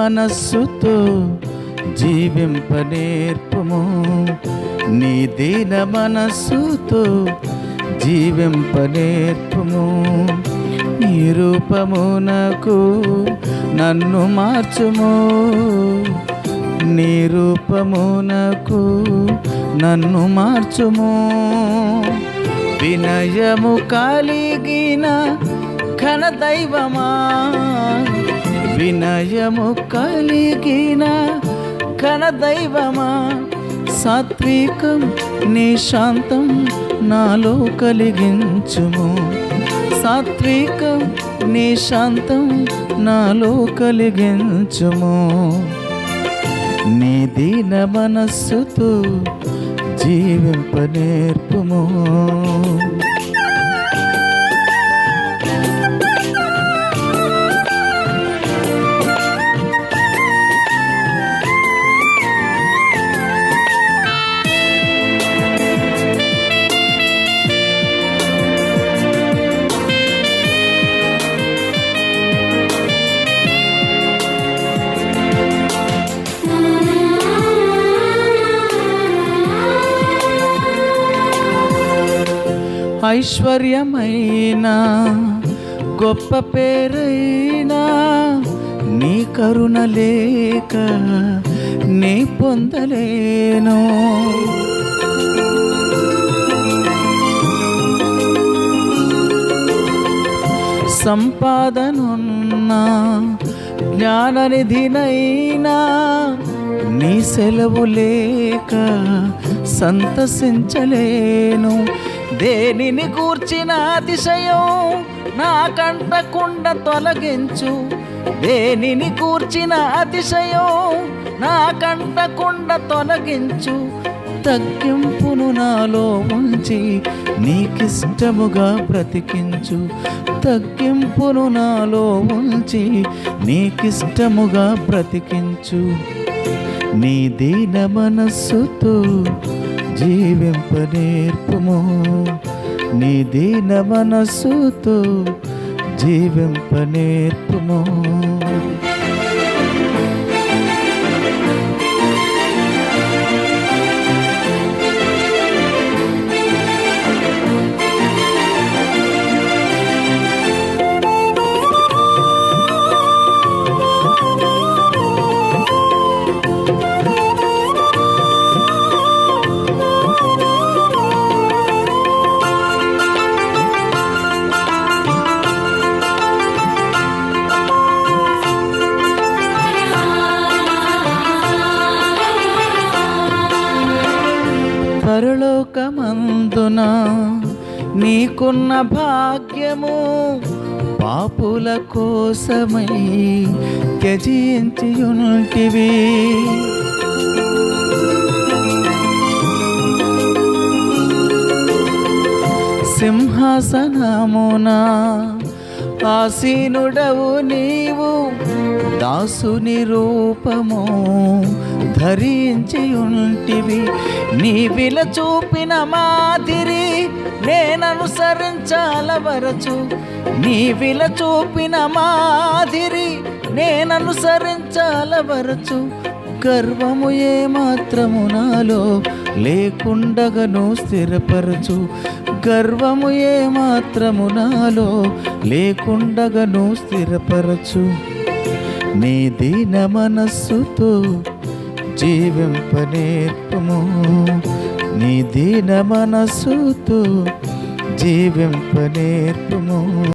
మనస్సుతో జీవింపనేర్పము. నీ దీన మనస్సుతో జీవింపనేర్పము. నీ రూపమునకు నన్ను మార్చుము. నీ రూపమునకు నన్ను మార్చుము. వినయము కలిగిన ఘన దైవమా వినయము కలిగిన ఘన దైవమా? సాత్వికం నీ శాంతం నాలో కలిగించుము. సాత్వికం నీ శాంతం నాలో కలిగించుము. నీ దీన మనస్సుతో జీవింపనేర్పుము. ఐశ్వర్యమైన గొప్ప పేరైనా నీ కరుణ లేక నీ పొందలేను. సంపాదనున్నా జ్ఞాననిధినైనా నీ సెలవు లేక సంతసించలేను. దేనిని కూర్చిన అతిశయం నా కంటకుండ తొలగించు. దేనిని కూర్చిన అతిశయం నా కంటకుండ తొలగించు. తగ్గింపును నాలో ఉంచి నీకిష్టముగా బ్రతికించు. తగ్గింపును నాలో ఉంచి నీకిష్టముగా బ్రతికించు. నీ దీన మనస్సుతో జీవింప జీవింపనేర్పుము నీ దీన మనస్సుతో జీవింప జీవింపనేర్పుము పరలోకమందున నీకున్న భాగ్యము పాపుల కోసమై త్యజించియుంటివి. సింహాసనమునా ఆసీనుడవు నీవు దాసుని రూపము ధరించి ఉంటివి నీ విల చూపిన మాదిరి నేననుసరించాలవరచు. నీ విల చూపిన మాదిరి నేననుసరించాలవరచు. గర్వము ఏ మాత్రము నాలో లేకుండగను స్థిరపరచు. గర్వము ఏ మాత్రము నాలో లేకుండగను స్థిరపరచు. నీ దీన మనస్సుతో జీవింపనేర్పము. నీ దీన మనస్సుతో జీవింపనేర్పము.